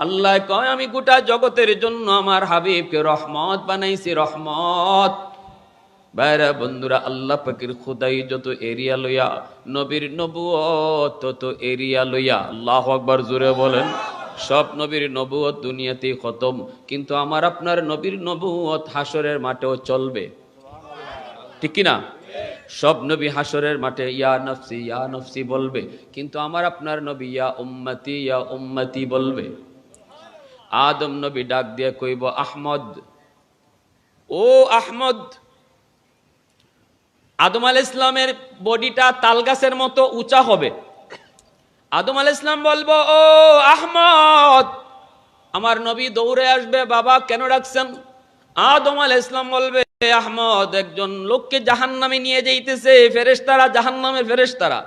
আল্লাহ কয়, আমি গোটা জগতের জন্য আমার হাবিবকে রহমত বানাইছি, রহমত। বাইরা বন্ধুরা, আল্লাহ পাকের খুদাই যত এরিয়া লইয়া, নবীর নবুয়ত তত এরিয়া লইয়া, আল্লাহ আকবার জুড়ে বলেন। সব নবীর নবুয়ত দুনিয়াতেই খতম। কিন্তু আমার আপনার নবীর নবুয়ত হাসরের মাঠেও চলবে। ঠিক কি না সব নবী হাসরের মাঠে, ইয়া নফসি ইয়া নফসি বলবে। কিন্তু আমার আপনার নবী, ইয়া উম্মতি ইয়া উম্মতি বলবে। আদম নবী ডাক দিয়ে কইব, আহমদ, ও আহমদ, আদম আল ইসলামের বডিটা তাল গাছের মতো উঁচা হবে। আদম আল ইসলাম বলব, ও আহমদ, আমার নবী দৌড়ে আসবে, বাবা কেন ডাকছেন? আদম আল ইসলাম বলবে আহমদ, একজন লোককে জাহান নামে নিয়ে যাইতেছে ফেরেস্তারা জাহান নামের ফেরেস্তারা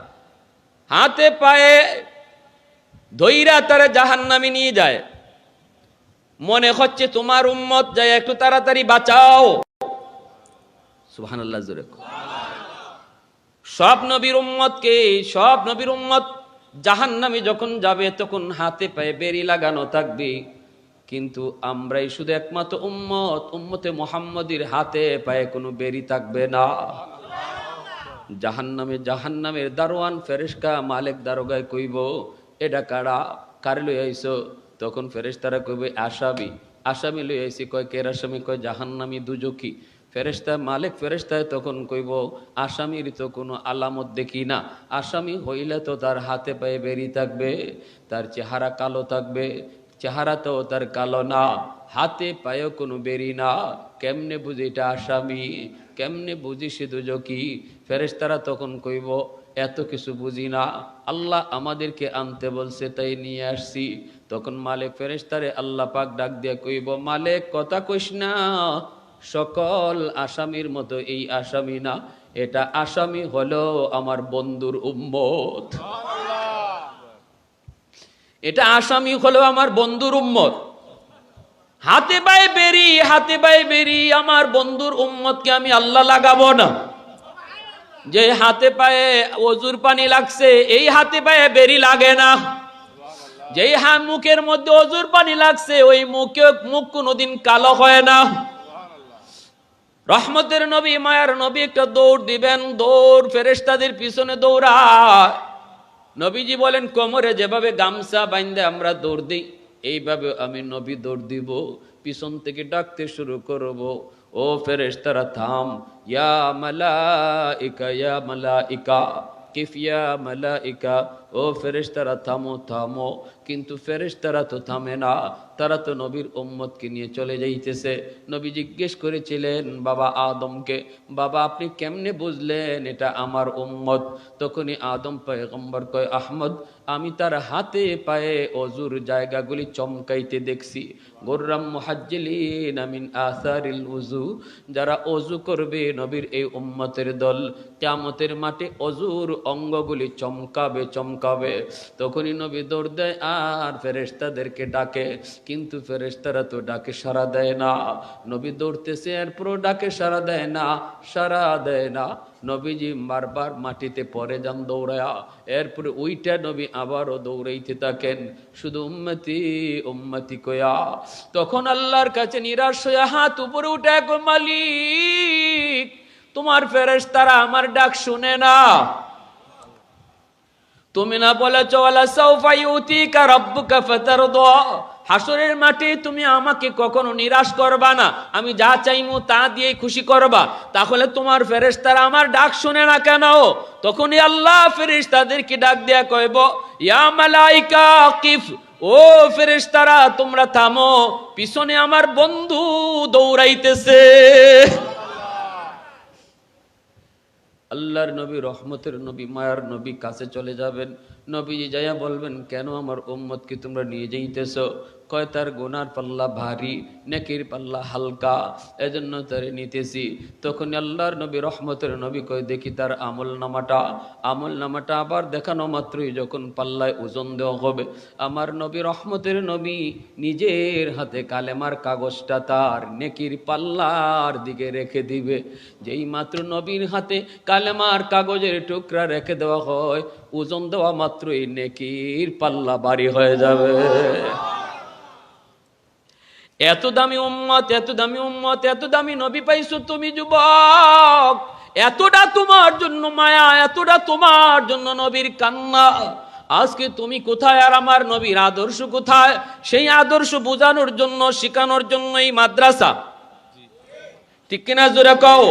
হাতে পায়ে ধৈরা তারা জাহান নামে নিয়ে যায়। মনে হচ্ছে তোমার উম্মত যায় একটু তাড়াতাড়ি বাঁচাও। সুবহানাল্লাহ, জোরে সব নবীর উম্মতকে, সব নবীর উম্মত জাহান্নামে যখন যাবে, তখন হাতে পায়ে বেরি লাগানো থাকবে। কিন্তু আমরাই শুধু একমাত্র উম্মত, উম্মতে মোহাম্মদীর হাতে পায়ে কোনো বেরি থাকবে না। জাহান্নামে জাহান্নামের দারোয়ান ফেরেশকা মালিক দারোগায় কইব, এটা কারা? কারে লই আইছো তখন ফেরেশতারা কইবে, আসামি। আসামি লই আইসি, কয় কের আসামি? কয় জাহান্নামি দুজকি। ফেরেশতা মালিক ফেরেস্তায় তখন কইব, আসামির তো কোনো আলামত দেখি না। আসামি হইলে তো তার হাতে পায়ে বেরি থাকবে, তার চেহারা কালো থাকবে। চেহারা তো তার কালো না, হাতে পায়েও কোনো বেরি না। কেমনে বুঝি এটা আসামি? কেমনে বুঝি সে দুজকি? ফেরেশতারা তখন কইব, এত কিছু বুঝি না। আল্লাহ আমাদেরকে আনতে বলছে, তাই নিয়ে আসছি। তখন মালিক ফেরেশতারে আল্লাহ পাক ডাক দিয়ে কইব, মালিক, কথা কইস না। সকল আসামির মতো এই আসামি না, এটা আসামি হলো আমার বন্ধুর উম্মত। এটা আসামি হলো আমার বন্ধুর উম্মত। হাতে পায়ে বেরি, হাতে পায়ে বেরি, আমার বন্ধুর উম্মতকে আমি আল্লাহ লাগাবো না। যে হাতে পায়ে অজুর পানি লাগছে, এই হাতে পায়ে বেরি লাগে না। যেই হা মুখের মধ্যে অজুর পানি লাগছে, ওই মুখে মুখ কোনোদিন কালো হয় না। রহমতের নবী, মায়ার নবী একটা দৌড় দিবেন, দৌড় ফেরেশতাদের পিছনে দৌড়া নবীজি বলেন, কোমরে যেভাবে গামছা বাইন্দে আমরা দৌড় দিই, এইভাবে আমি নবী দৌড় দিব, পিছন থেকে ডাকতে শুরু করব। ও ফেরেশতারা, থাম, ইয়া মালা ইকা ইয়া মালাইকা। কিফিয়া মালাইকা, ও ফেরেশতারা থামো থামো। কিন্তু ফেরেশতারা তো থামে না, তারা তো নবীর উম্মতকে নিয়ে চলে যাইতেছে। নবী জিজ্ঞেস করেছিলেন, বাবা আদমকে, বাবা আপনি কেমনে বুঝলেন এটা আমার উম্মত? তখনই আদম পয়গম্বর কয়, আহমদ আমি তার হাতে পায়ে অজুর জায়গাগুলি চমকাইতে দেখছি। গোর্রাম মুহাজ্জিলিন আমিন আসারিল উজু যারা অজু করবে নবীর এই উম্মতের দল। কিয়ামতের মাঠে অজুর অঙ্গগুলি চমকাবে চমকাবে। তখনই নবী দৌড় দেয় আর ফেরেশতাদেরকে ডাকে, কিন্তু ফেরেশতারা তো ডাকে সাড়া দেয় না। নবী দৌড়তেছে এরপরও ডাকে সাড়া দেয় না, সাড়া দেয় না। নবীজি বারবার মাটিতে পরে যান দৌড়ায়া। এরপরে ওইটা নবী আবারও দৌড়াইতে থাকেন। শুধু উম্মতি উম্মতি কয়া তখন আল্লাহর কাছে নিরাশ হয়ে হাত উপরে উঠে মালিক, তোমার ফেরেস তারা আমার ডাক শুনে না। তুমি না বলেছ হাসরের মাঠে তুমি আমাকে কখনো নিরাশ করবা না। আমি যা চাইমু তা দিয়ে খুশি করবা। তাহলে তোমার ফেরেশতারা আমার ডাক শুনে না কেন? তখনই আল্লাহ ফেরেশতাদেরকে ডাক দেয়া কইব, ইয়া মালাইকা কিফ ও ফেরেশতারা, তোমরা থামো। পিছনে আমার বন্ধু দৌড়াইতেছে। আল্লাহর নবী, রহমতের নবী, মায়ার নবী কাছে চলে যাবেন। নবীজি যাইয়া বলবেন, কেন আমার ওম্মতকে তোমরা নিয়ে যাইতেছ? কয় তার গুনার পাল্লা ভারী, নেকির পাল্লা হালকা, এজন্য তারে নিতেছি। তখন আল্লাহর নবী, রহমতের নবী কয়, দেখি তার আমল নামাটা আমল নামাটা আবার দেখানো মাত্রই যখন পাল্লায় ওজন দেওয়া হবে। আমার নবী, রহমতের নবী, নিজের হাতে কালেমার কাগজটা তার নেকির পাল্লার দিকে রেখে দিবে। যেই মাত্র নবীর হাতে কালেমার কাগজের টুকরা রেখে দেওয়া হয়, ওজন দেওয়া মাত্রই নেকির পাল্লা বাড়ি হয়ে যাবে। এত দামি উম্মত, এত দামি উম্মত, এত দামি নবী পাইছো তুমি, যুবক। এতটা তোমার জন্য মায়া, এতটা তোমার জন্য নবীর কান্না। আজকে তুমি কোথায় আর আমার নবীর আদর্শ কোথায়? সেই আদর্শ বোঝানোর জন্য, শেখানোর জন্য এই মাদ্রাসা। ঠিক কিনা জোরে কও?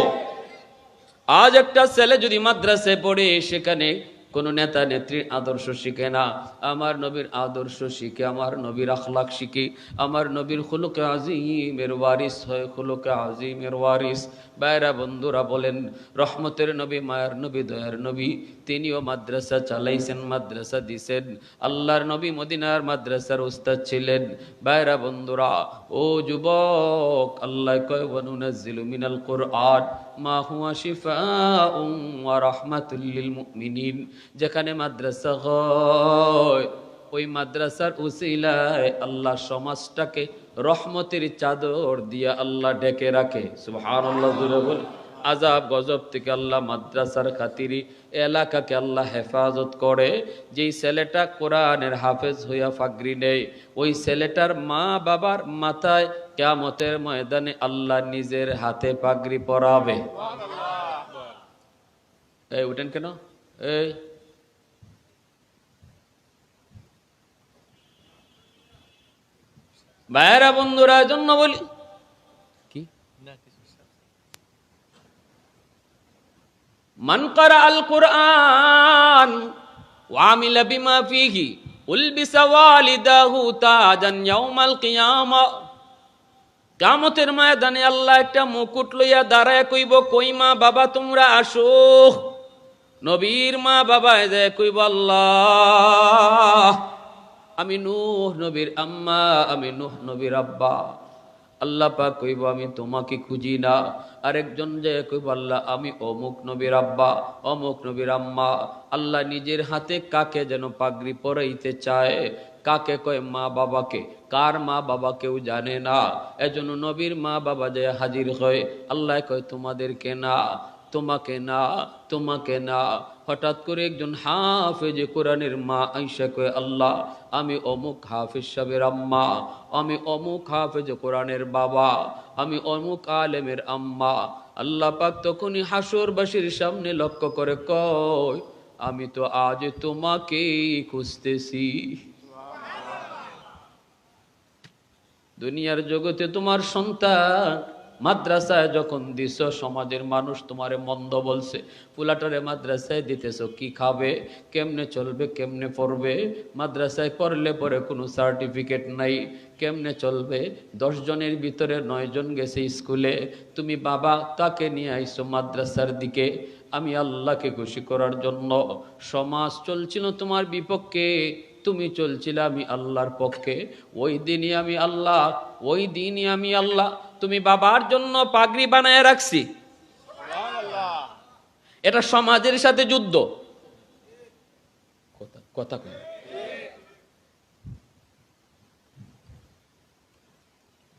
আজ একটা ছেলে যদি মাদ্রাসায় পড়ে, সেখানে কোন নেতা নেত্রীর আদর্শ শিখে না। আমার নবীর আদর্শ শিখে, আমার নবীর আখলাক শিখি, আমার নবীর খুলুকে আজিমের ওয়ারিস হয়, খুলুকে আজিমের ওয়ারিস। বাইরা বন্ধুরা বলেন, রহমতের নবী, মায়ের নবী, দয়ার নবী, তিনিও মাদ্রাসা চালাইছেন, মাদ্রাসা দিছেন। আল্লাহর নবী মদিনার মাদ্রাসার উস্তাদ ছিলেন। বাইরা বন্ধুরা, ও যুবক, আল্লাহ কয়, ওয়ানুনাজ্জিলু মিনাল কুরআন, মা মুমিনিন। যেখানে মাদ্রাসা হয়, ওই মাদ্রাসার উসিলায় আল্লাহ সমাজটাকে রহমতের চাদর দিয়া আল্লাহ ডেকে রাখে। সুবহানাল্লাহ জুড়ে বল। আজাব গজব থেকে আল্লাহ মাদ্রাসার খাতিরি এলাকাকে আল্লাহ হেফাজত করে। যেই ছেলেটা কোরআনের হাফেজ হইয়া ফাগরি নেই ওই ছেলেটার মা বাবার মাথায় কেয়ামতের ময়দানে আল্লাহ নিজের হাতে পাগড়ি পরাবে। এই উঠেন কেন? এই ভাইয়েরা বন্ধুরা জন্য বলি কি من قرأ القرآن وعمل بما فيه ألبس والده تاجا يوم القيامة কামতের ময়দানে আল্লাহ একটা মুকুট লইয়া দাঁড়ায় কইব কই মা বাবা তোমরা আসো নবীর মা বাবা এদের কইব আল্লাহ আমি নূহ নবীর আম্মা, আমি নূহ নবীর আব্বা। আল্লাহ পাক কইব, আমি তোমাকে খুঁজি না। আরেকজন যে কইব, আল্লাহ, আমি অমুক নবীর আব্বা, অমুক নবীর আম্মা। আল্লাহ নিজের হাতে কাকে যেন পাগড়ি পরাইতে চায়? কাকে কয়, মা বাবাকে কার মা বাবা কেউ জানে না। এজন্য নবীর মা বাবা যে হাজির হয়, আল্লাহ কয়, তোমাদেরকে না। তোমাকে না তোমাকে না। হঠাৎ করে একজন হাফেজ কোরআনের মা আইসা কয়ে, আল্লাহ, আমি অমুক হাফিজ সাহেবের আম্মা, আমি অমুক হাফেজ কোরআনের বাবা, আমি অমুক আলেমের আম্মা। আল্লাহ পাক তখনই হাসরবাসীর সামনে লক্ষ্য করে কয়, আমি তো আজ তোমাকেই খুঁজতেছি। দুনিয়ার জগতে তোমার সন্তান মাদ্রাসায় যখন দিছ, সমাজের মানুষ তোমারে মন্দ বলছে, পুলাটারে মাদ্রাসায় দিতেছ, কি খাবে? কেমনে চলবে? কেমনে পড়বে? মাদ্রাসায় পড়লে পরে কোনো সার্টিফিকেট নাই, কেমনে চলবে? দশ জনের ভিতরে নয় জন গেছে স্কুলে, তুমি বাবা তাকে নিয়ে আইসো মাদ্রাসার দিকে, আমি আল্লাহকে খুশি করার জন্য। সমাজ চলছিল তোমার বিপক্ষে, তুমি চলছিলে আমি আল্লাহর পক্ষে। ওই দিনই আমি আল্লাহ, ওই দিনই আমি আল্লাহ তুমি বাবার জন্য পাগড়ি বানায় রাখছি। এটা সমাজের সাথে যুদ্ধ। কথা কথা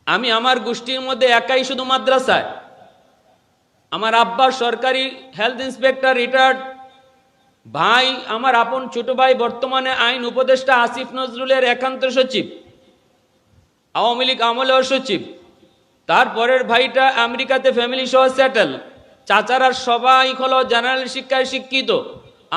আমি আমার গোষ্ঠীর মধ্যে একাই শুধু মাদ্রাসায়। আমার আব্বা সরকারি হেলথ ইন্সপেক্টর রিটায়ার্ড ভাই আমার আপন ছোট ভাই বর্তমানে আইন উপদেষ্টা আসিফ নজরুলের একান্ত সচিব আওয়ামী লীগ আমলেও সচিব। তারপরের ভাইটা আমেরিকাতে ফ্যামিলি সহ সেটেল চাচারা সবাই হলো জেনারেল শিক্ষায় শিক্ষিত।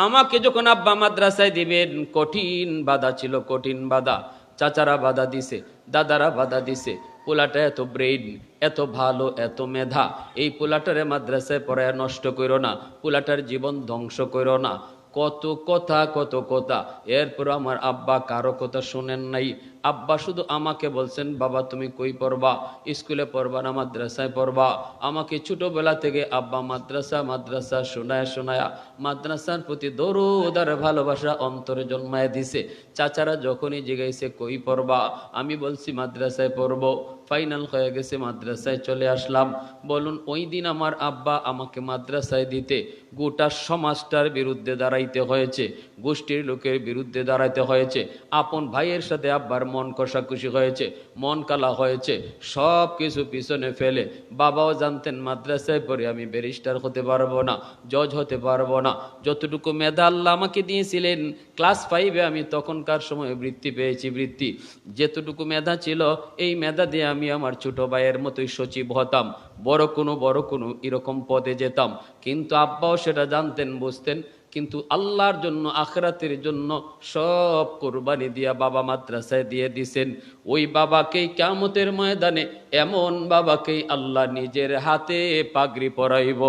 আমাকে যখন আব্বা মাদ্রাসায় দিবেন, কঠিন বাধা ছিল, কঠিন বাধা। চাচারা বাধা দিছে, দাদারা বাধা দিছে। পোলাটা এত ব্রেইন এত ভালো, এত মেধা। এই পোলাটারে মাদ্রাসায় পড়ায় নষ্ট করো না, পোলাটার জীবন ধ্বংস করো না। কত কথা কত কথা। এরপর আমার আব্বা কারও কথা শোনেন নাই। আব্বা শুধু আমাকে বলছেন, বাবা, তুমি কই পড়বা? স্কুলে পড়বা না, মাদ্রাসায় পড়বা? আমাকে ছোটোবেলা থেকে আব্বা মাদ্রাসা মাদ্রাসা শোনায়, শোনায়া মাদ্রাসার প্রতি দরুদার ভালোবাসা অন্তরে জন্মায় দিছে। চাচারা যখনই জিগাইছে কই পড়বা? আমি বলছি, মাদ্রাসায় পড়ব। ফাইনাল হয়ে গেছে, মাদ্রাসায় চলে আসলাম। বলুন, ওই দিন আমার আব্বা আমাকে মাদ্রাসায় দিতে গোটা সমাজটার বিরুদ্ধে দাঁড়াইতে হয়েছে, গোষ্ঠীর লোকের বিরুদ্ধে দাঁড়াইতে হয়েছে। আপন ভাইয়ের সাথে আব্বার মন কষাকষি হয়েছে, মন কালা হয়েছে সব কিছু পিছনে ফেলে। বাবাও জানতেন, মাদ্রাসায় পড়ে আমি ব্যারিস্টার হতে পারব না, জজ হতে পারব না। যতটুকু মেধা আল্লাহ আমাকে দিয়েছিলেন, ক্লাস ফাইভে আমি তখনকার সময় বৃত্তি পেয়েছি, বৃত্তি। যেতটুকু মেধা ছিল, এই মেধা দিয়ে আমি আমার ছোট ভাইয়ের মতোই সচিব হতাম। বড় কোনো বড় কোনো, এরকম পদে যেতাম। কিন্তু আব্বাও সেটা জানতেন, বুঝতেন। কিন্তু আল্লাহর জন্য, আখরাতের জন্য সব কোরবানি দিয়া বাবা মাদ্রাসায় দিয়ে দিছেন। ওই বাবাকেই কামতের ময়দানে এমন বাবাকেই আল্লাহ নিজের হাতে পাগড়ি পরাইব।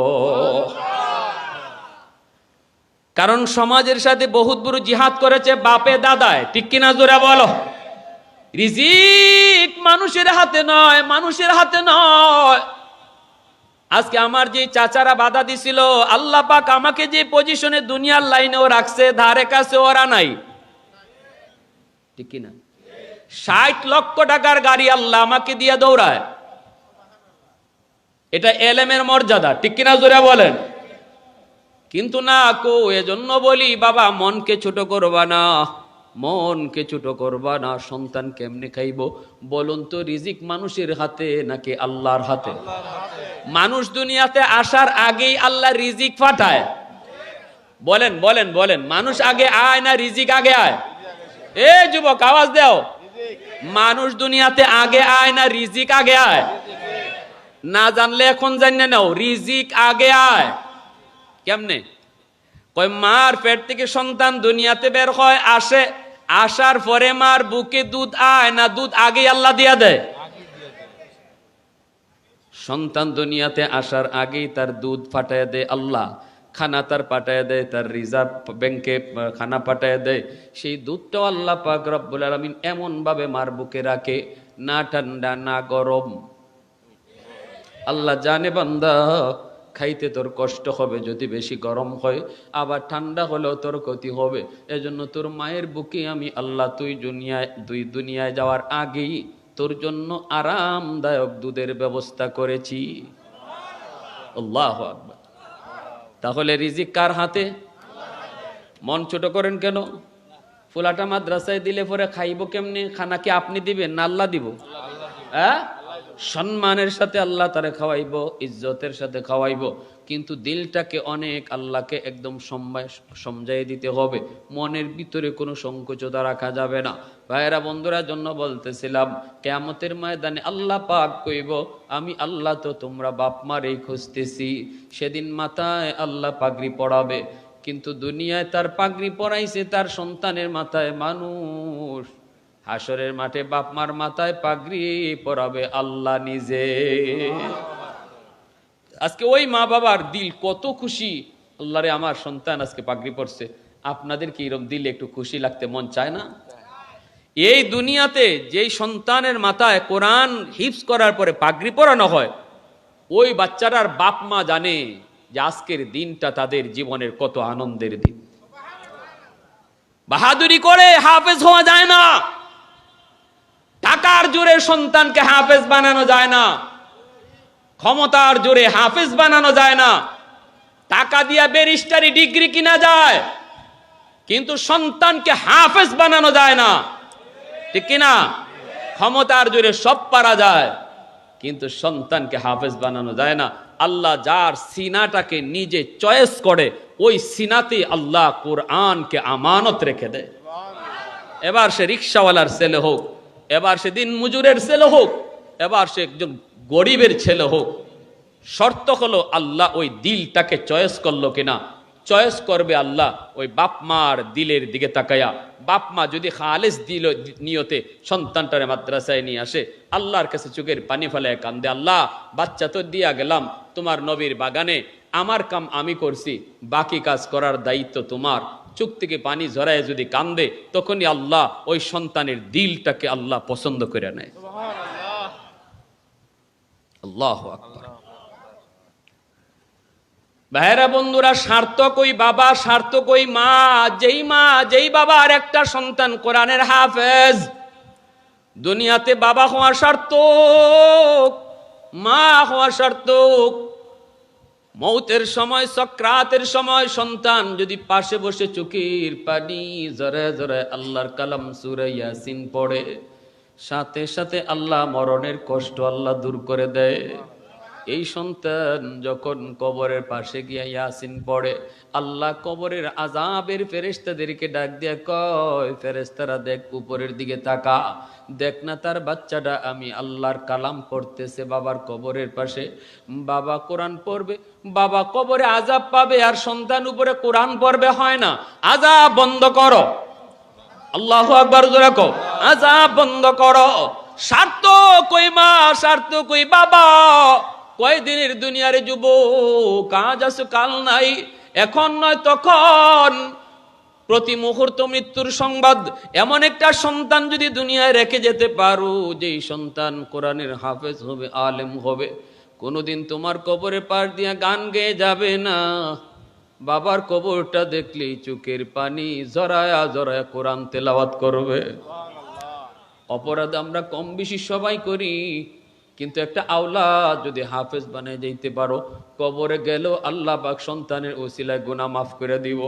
কারণ সমাজের সাথে বহুত বড় জিহাদ করেছে বাপে দাদায়। ঠিক কিনা জোরা বলো? রিজিক মানুষের হাতে নয়, মানুষের হাতে নয়। আজকে আমার যে চাচারা বাধা দিছিল, আল্লাহ পাক আমাকে যে পজিশনে দুনিয়ার লাইনেও রাখছে, ধারে কাছে ওরা নাই। ঠিক কিনা? ষাট লক্ষ টাকার গাড়ি আল্লাহ আমাকে দিয়ে দৌড়ায়। এটা এলেমের মর্যাদা, ঠিক কিনা জোরে বলেন? কিন্তু না কো, এজন্য বলি, বাবা, মনকে ছোট করবা না। মনকে ছোট করবা না, সন্তান কেমনে খাইব? বলুন তো, রিজিক মানুষের হাতে নাকি আল্লাহর হাতে? মানুষ দুনিয়াতে আসার আগেই আল্লাহ রিজিক পাঠায় বলেন বলেন বলেন, মানুষ আগে আয় না রিজিক আগে আয়? এ যুবক, আওয়াজ দাও। মানুষ দুনিয়াতে আগে আয় না রিজিক আগে আয়? না জানলে এখন জানিয়ে নাও, রিজিক আগে আয়। কেমনে? কয়, মার পেট থেকে সন্তান দুনিয়াতে বের হয়, আসে আসার পরে মার বুকে দুধ আয় না দুধ আগে আল্লাহ দিয়া দেয়। সন্তান দুনিয়াতে আসার আগেই তার দুধ ফাটায় দেয় আল্লাহ, খানা তার পাঠায় দেয়, তার রিজার্ভ ব্যাংকে খানা পাঠায় দেয়। সেই দুধটাও আল্লাহ পাক রব্বুল আলমিন এমনভাবে মার বুকে রাখে, না ঠান্ডা, না গরম। আল্লাহ জানে বান্দা খাইতে তোর কষ্ট হবে, যদি বেশি গরম হয়। আবার ঠান্ডা হলেও তোর ক্ষতি হবে। এজন্য তোর মায়ের বুকে আমি আল্লাহ তুই দুনিয়ায় দুই দুনিয়ায় যাওয়ার আগেই তোর জন্য আরামদায়ক দুধের ব্যবস্থা করেছি। তাহলে রিজিক কার হাতে? মন ছোট করেন কেন? ফুলাটা মাদ্রাসায় দিলে পরে খাইব কেমনে? খানা কি আপনি দিবেন না আল্লাহ দিব? হ্যাঁ? সম্মানের সাথে আল্লাহ তারে খাওয়াইব, ইজ্জতের সাথে খাওয়াইব, কিন্তু দিলটাকে অনেক আল্লাহকে একদম সমঝাই দিতে হবে। মনের ভিতরে কোনো সংকোচতা রাখা যাবে না। ভাইয়েরা, বন্ধুরা জন্য বলতেছিলাম, কেয়ামতের ময়দানে আল্লাহ পাক কইব, আমি আল্লাহ তো তোমরা বাপ মারেই খুঁজতেছি। সেদিন মাথায় আল্লাহ পাগড়ি পড়াবে কিন্তু দুনিয়ায় তার পাগড়ি পড়াইছে তার সন্তানের মাথায় মানুষ। হাসরের মাঠে বাপমার মাথায় পাগড়ি পরাবে আল্লাহ নিজে। আজকে ওই মা বাবার দিল কত খুশি। আল্লাহরে আমার সন্তান আজকে পাগড়ি পড়ছে আপনাদের কি এরকম দিলে একটু খুশি লাগতে মন চায় না? এই দুনিয়াতে যেই সন্তানের মাথায় কোরআন হিপস করার পরে পাগড়ি পরানো হয়, ওই বাচ্চাটার বাপ মা জানে যে আজকের দিনটা তাদের জীবনের কত আনন্দের দিন। বাহাদুরি করে হাফেজ হওয়া যায় না। টাকার জোরে সন্তানকে হাফেজ বানানো যায় না। ক্ষমতার জোরে হাফেজ বানানো যায় না। টাকা দিয়া ব্যারিস্টারি ডিগ্রি কিনা যায়, কিন্তু সন্তানকে হাফেজ বানানো যায় না। ঠিক কিনা? ক্ষমতার জোরে সব পারা যায়, কিন্তু সন্তানকে হাফেজ বানানো যায় না। আল্লাহ যার সিনাটাকে নিজে চয়েস করে, ওই সিনাতে আল্লাহ কোরআনকে আমানত রেখে দেয়। এবার সে রিক্সাওয়ালার ছেলে হোক এবার সে দিন মজুরের ছেলে হোক, এবার সে একজন গরিবের ছেলে হোক। শর্ত হলো আল্লাহ ওই দিলটাকে চয়েস করল কিনা। চয়েস করবে আল্লাহ ওই বাপ মার দিলের দিকে তাকায়া। বাপ মা যদি খালেস দিল নিয়তে সন্তানটারে মাদ্রাসায় নিয়ে আসে, আল্লাহর কাছে চোখের পানি ফেলায় কান্দে, আল্লাহ, বাচ্চা তো দিয়া গেলাম, তোমার নবীর বাগানে আমার কাম আমি করছি, বাকি কাজ করার দায়িত্ব তোমার। চোখ থেকে পানি ঝরায় যদি কান্দে, তখনই আল্লাহ ওই সন্তানের দিলটাকে আল্লাহ পছন্দ করে নেয়। আল্লাহ ভাইরা বন্ধুরা, সার্থক ওই বাবা, সার্থক ওই মা, যেই মা, যেই বাবার একটা সন্তান কোরআনের হাফেজ, দুনিয়াতে বাবা হওয়া সার্থক, মা হওয়া সার্থক মৌতের সময়, সক্রাতের সময় সন্তান যদি পাশে বসে চোখের পানি, জরে জরে আল্লাহর কালাম সুরে ইয়াসিন পড়ে, সাথে সাথে আল্লাহ মরণের কষ্ট আল্লাহ দূর করে দেয়। এই সন্তান যখন কবরের পাশে গিয়া ইয়াসিন পড়ে, আল্লাহ কবরের আজাবের ফেরেশতাদেরকে ডাক দিয়ে কয়, ফেরেশতারা দেখ উপরের দিকে তাকা, দেখ না তার বাচ্চাটা, আমি আল্লাহর কালাম পড়তেছে বাবার কবরের পাশে। বাবা কোরআন পড়বে বাবা কবরে আজাব পাবে আর সন্তান উপরে কোরআন পড়বে, হয় না? আজাব বন্ধ করো। আল্লাহ আকবার রাখো আজাব বন্ধ করো। স্বার্থ কই মা স্বার্থ কই বাবা? কয়দিনের দুনিয়ারে যুব কাজ আছে, কাল নাই। এখন নয়, তখন প্রতি মুহূর্ত মৃত্যুর সংবাদ। এমন একটা সন্তান যদি দুনিয়ায় রেখে যেতে পারো, যেই সন্তান কোরআনের হাফেজ হবে, আলেম হবে। কোনোদিন তোমার কবরে পার দিয়া গান গেয়ে যাবে না। বাবার কবরটা দেখলেই চোখের পানি জরায়া জরায়া কোরআন তেলাওয়াত করবে। অপরাধ আমরা কম বেশি সবাই করি কিন্তু একটা আওলা যদি হাফেজ বানিয়ে যাইতে পারো কবরে গেলেও আল্লাহ পাক সন্তানের ওসিলায় গুনাহ মাফ করে দিব।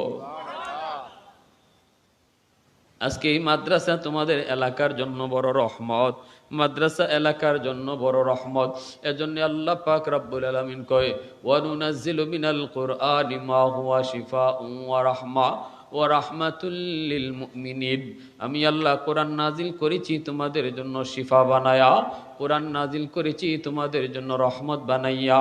আজকে এই মাদ্রাসা তোমাদের এলাকার জন্য বড় রহমত। মাদ্রাসা এলাকার জন্য বড় রহমত। এজন্য আল্লাহ পাক রব্বুল আলমিন কয় ওয়ানুনাজিল মিনাল কুরআনি মা হুয়া শিফাউন ওয়া রাহমা। ও রাহমাতুল্লিল মুমিনিন। আমি আল্লাহ কোরআন নাজিল করেছি, তোমাদের জন্য শিফা বানায়া। কোরআন নাজিল করেছি, তোমাদের জন্য রহমত বানাইয়া।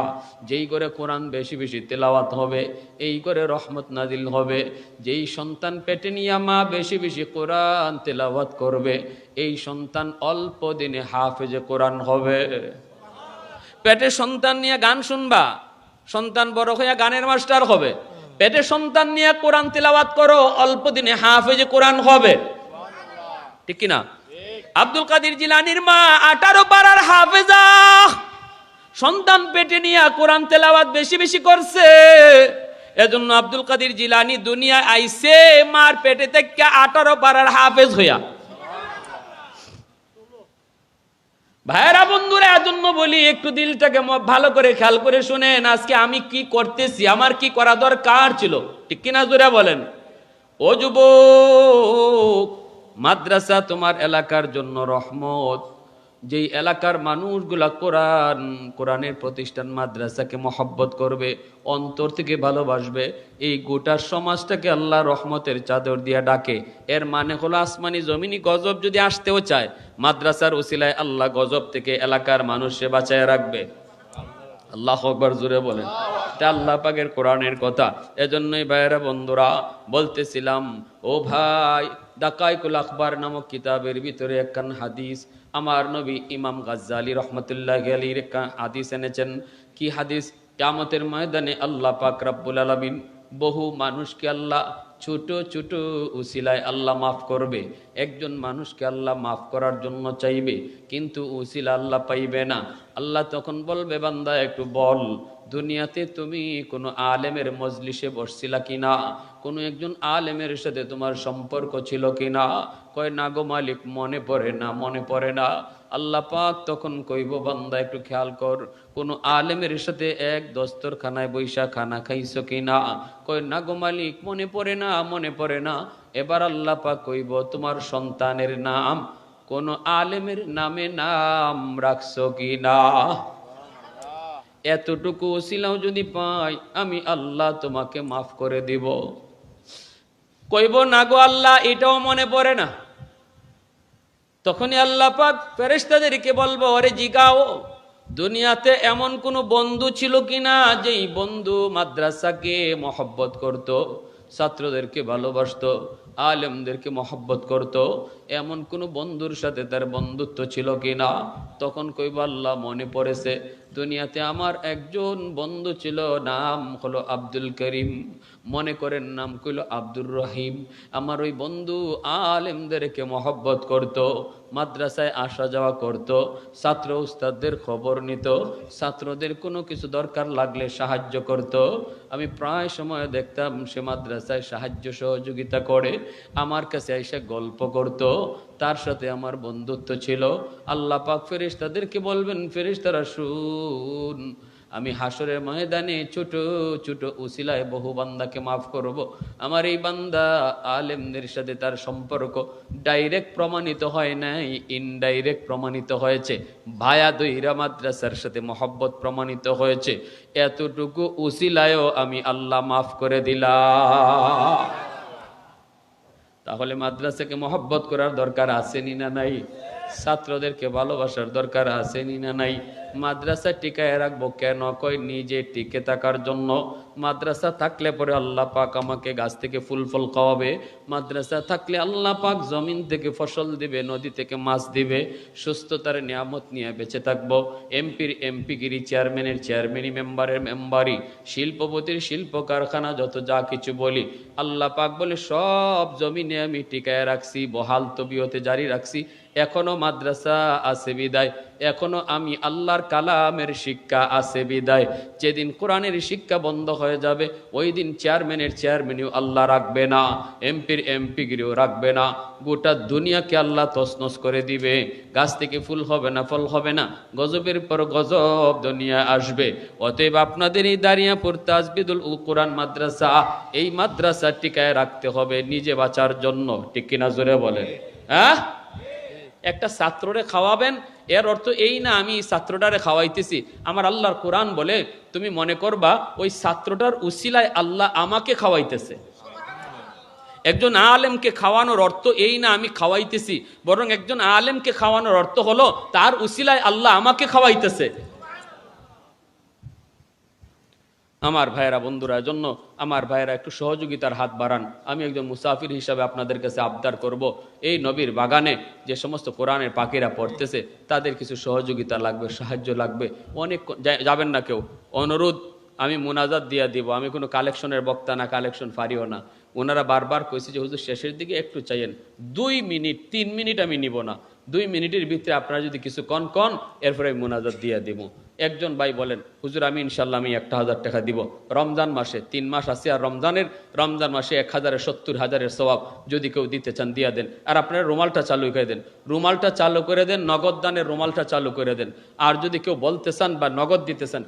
যেই করে কোরআন বেশি বেশি তেলাওয়াত হবে, এই করে রহমত নাজিল হবে। যেই সন্তান পেটে নিয়া মা বেশি বেশি কোরআন তেলাওয়াত করবে, এই সন্তান অল্প দিনে হাফেজে কোরআন হবে। পেটে সন্তান নিয়ে গান শুনবা, সন্তান বড় হইয়া গানের মাস্টার হবে। পেটে সন্তান নিয়ে কোরআন তেলাওয়াত করো অল্প দিনে হাফেজে কোরআন হবে। ঠিক কিনা? আব্দুল কাদির জিলানির মা আঠারো পাড়ার হাফেজা। সন্তান পেটে নিয়ে কোরআন তেলাওয়াত বেশি বেশি করছে। এজন্য আব্দুল কাদির জিলানি দুনিয়া আইসে মার পেটে থেকে আঠারো পাড়ার হাফেজ হইয়া ভাইরা বন্ধুরা, এজন্য বলি, একটু দিলটাকে ভালো করে খেয়াল করে শুনেন, আজকে আমি কি করতেছি, আমার কি করা দরকার ছিল? ঠিক কিনা জোরে বলেন। ও যুবক, মাদ্রাসা তোমার এলাকার জন্য রহমত। যেই এলাকার মানুষগুলা কোরআন, কোরআনের প্রতিষ্ঠান মাদ্রাসাকে মহব্বত করবে, অন্তর থেকে ভালোবাসবে, এই গোটা সমাজটাকে আল্লাহ রহমতের চাদর দিয়া ডাকে। এর মানে হলো আসমানি জমিনি গজব যদি আসতেও চায়, মাদ্রাসার ওসিলায় আল্লাহ গজব থেকে এলাকার মানুষে বাঁচায় রাখবে। আল্লাহ আকবর জুড়ে বলেন। এটা আল্লাহ পাকের কোরআনের কথা। এজন্যই ভাইয়েরা, বন্ধুরা, বলতেছিলাম, ও ভাই, দাকাইকুল আখবার নামক কিতাবের ভিতরে একখান হাদিস আমার নবী ইমাম গাজ্জালি রহমতুল্লাহ আলীর হাদিস এনেছেন। কি হাদিস? কামতের ময়দানে আল্লাহ পাক রাব্বুল আলমিন বহু মানুষকে আল্লাহ ছোট ছোট উসিলায় আল্লাহ মাফ করবে। একজন মানুষকে আল্লাহ মাফ করার জন্য চাইবে, কিন্তু উসিলা আল্লাহ পাইবে না। আল্লাহ তখন বলবে, বান্দা, একটু বল। দুনিয়াতে তুমি কোনো আলেমের মজলিসে বসছিলা কি না কোনো একজন আলেমের সাথে তোমার সম্পর্ক ছিল কিনা? কয়, না গো মালিক, মনে পড়ে না, মনে পড়ে না। আল্লাহ পাক তখন কইব, বান্দা, একটু খেয়াল কর, কোন আলেমের সাথে এক দস্তরখানায় বৈশা খানা খাইছো কিনা? কই না গো মালিক, মনে পড়ে না, মনে পড়ে না। এবার আল্লাহ পাক কইব, তোমার সন্তানের নাম কোন আলেমের নামে নাম রাখছো কিনা? এতটুকু ছিলাম যদি পাই, আমি আল্লাহ তোমাকে মাফ করে দিব। কইব, না গো আল্লাহ, এটাও মনে পড়ে না। তখনই আল্লাহ পাক ফেরেশতাদেরকে বলব, ওরে জিগাও, দুনিয়াতে এমন কোনো বন্ধু ছিল কিনা যেই বন্ধু মাদ্রাসাকে মহব্বত করত, ছাত্রদেরকে ভালোবাসতো আলেমদেরকে মহব্বত করত, এমন কোন বন্ধুর সাথে তার বন্ধুত্ব ছিল কিনা? তখন কইবা, আল্লাহ মনে পড়েছে, দুনিয়াতে আমার একজন বন্ধু ছিল, নাম হলো আব্দুল করিম। মনে করেন নাম কইল আব্দুর রহিম। আমার ওই বন্ধু আলেমদেরকে মহব্বত করত, মাদ্রাসায় আসা যাওয়া করত, ছাত্র উস্তাদদের খবর নিত, ছাত্রদের কোনো কিছু দরকার লাগলে সাহায্য করত। আমি প্রায় সময় দেখতাম সে মাদ্রাসায় সাহায্য সহযোগিতা করে আমার কাছে এসে গল্প করত, তার সাথে আমার বন্ধুত্ব ছিল। আল্লাহ পাক ফেরেশতাদেরকে বলবেন, ফেরেশতারা, শুন, আমি হাসরের ময়দানে ছোট ছোট উসিলায় বহু বান্দাকে মাফ করব। আমার এই বান্দা আলেমদের সাথে তার সম্পর্ক ডাইরেক্ট প্রমাণিত হয় নাই, ইনডাইরেক্ট প্রমাণিত হয়েছে। ভায়া দইরা মাদ্রাসার সাথে মহব্বত প্রমাণিত হয়েছে। এতটুকু উসিলায়ও আমি আল্লাহ মাফ করে দিলাম। তাহলে মাদ্রাসাকে মহব্বত করার দরকার আসেনি না নাই? ছাত্রদেরকে ভালোবাসার দরকার আসেনি না নাই? মাদ্রাসা টিকায় রাখব কেন? কই নিজে টিকে থাকার জন্য। মাদ্রাসা থাকলে পরে আল্লাহ পাক আমাকে গাছ থেকে ফুল ফল খাওয়াবে। মাদ্রাসা থাকলে আল্লাহ পাক জমিন থেকে ফসল দিবে, নদী থেকে মাছ দিবে। সুস্থতার নিয়ামত নিয়ে বেঁচে থাকব। এমপির এমপিগিরি চেয়ারম্যানের চেয়ারম্যানই মেম্বারের মেম্বারই শিল্পপতির শিল্প কারখানা যত যা কিছু বলি। আল্লাহ পাক বলে, সব জমিনে আমি টিকায় রাখছি, বহাল তবিয়তে জারি রাখছি। এখনও মাদ্রাসা আছে বিদায়। এখনও আমি আল্লাহর কালামের শিক্ষা আছে বিদায়। যেদিন কোরআনের শিক্ষা বন্ধ হয়ে যাবে, ওই দিন চেয়ারম্যানের চেয়ারম্যানও আল্লাহ রাখবে না, এমপির এমপিগিরিও রাখবে না। গোটা দুনিয়াকে আল্লাহ তসনস করে দিবে। গাছ থেকে ফুল হবে না, ফল হবে না, গজবের পর গজব দুনিয়া আসবে। অতএব আপনাদের এই দাঁড়িয়াপুর তাজবিদুল উল কোরআন মাদ্রাসা, এই মাদ্রাসা টিকায় রাখতে হবে নিজে বাঁচার জন্য। ঠিক জোরে বলেন। হ্যাঁ? একটা ছাত্ররে খাওয়াবেন এর অর্থ এই না আমি ছাত্রটারে খাওয়াইতেছি। আমার আল্লাহর কোরআন বলে, তুমি মনে করবা ওই ছাত্রটার উসিলায় আল্লাহ আমাকে খাওয়াইতেছে। একজন আলেমকে খাওয়ানোর অর্থ এই না আমি খাওয়াইতেছি, বরং একজন আলেমকে খাওয়ানোর অর্থ হলো, তার উসিলায় আল্লাহ আমাকে খাওয়াইতেছে। আমার ভাইয়েরা, বন্ধুরা জন্য আমার ভাইয়েরা একটু সহযোগিতার হাত বাড়ান। আমি একজন মুসাফির হিসাবে আপনাদের কাছে আবদার করব। এই নবীর বাগানে যে সমস্ত কোরআনের পাখিরা পড়তেছে, তাদের কিছু সহযোগিতা লাগবে, সাহায্য লাগবে। অনেক যাবেন না কেউ। অনুরোধ, আমি মোনাজাত দিয়া দিব। আমি কোনো কালেকশনের বক্তা না, কালেকশন পারিও না। ওনারা বারবার কইছে যে, হুজুর, শেষের দিকে একটু চাইয়েন। দুই মিনিট, তিন মিনিট আমি নিব না। দুই মিনিটের ভিতরে আপনারা যদি কিছু কন কন, এরপরে আমি মোনাজাত দিয়ে দিব। একজন ভাই বলেন, হুজুর, আমি ইনশাল্লাহ আমি একটা হাজার টাকা দিব। রমজান মাসে, তিন মাস আছে আর রমজানের, রমজান মাসে এক হাজারের সত্তর হাজারের স্বভাব যদি কেউ দিতে চান, দিয়ে দেন। আর আপনারা রুমালটা চালু করে দেন। রুমালটা চালু করে দেন, নগদ দানের রুমালটা চালু করে দেন। আর যদি কেউ বলতে চান বা নগদ দিতে চান